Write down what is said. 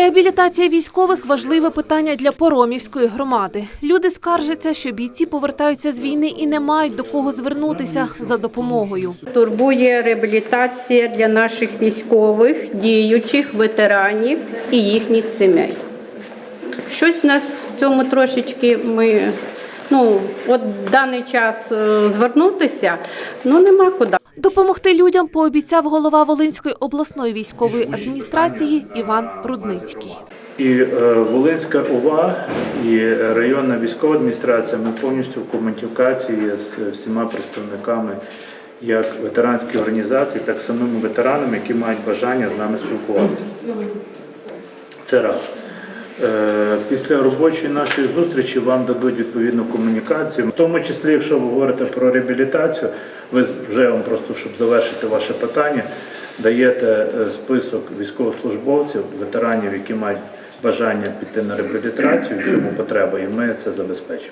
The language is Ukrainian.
Реабілітація військових важливе питання для Поромівської громади. Люди скаржаться, що бійці повертаються з війни і не мають до кого звернутися за допомогою. Турбує реабілітація для наших військових, діючих, ветеранів і їхніх сімей. Щось нас в цьому трошечки ми, ну, от в даний час е, звернутися, ну нема куди. Допомогти людям пообіцяв голова Волинської обласної військової адміністрації Іван Рудницький. І е, Волинська ОВА і районна військова адміністрація ми повністю в комунікації з всіма представниками як ветеранських організацій, так і самими ветеранами, які мають бажання з нами спілкуватися. Це раз. Е, Після робочої нашої зустрічі вам дадуть відповідну комунікацію, в тому числі, якщо ви говорите про реабілітацію, ви вже вам просто, щоб завершити ваше питання, даєте е, список військовослужбовців, ветеранів, які мають бажання піти на реабілітацію, чому потреба, і ми це забезпечимо.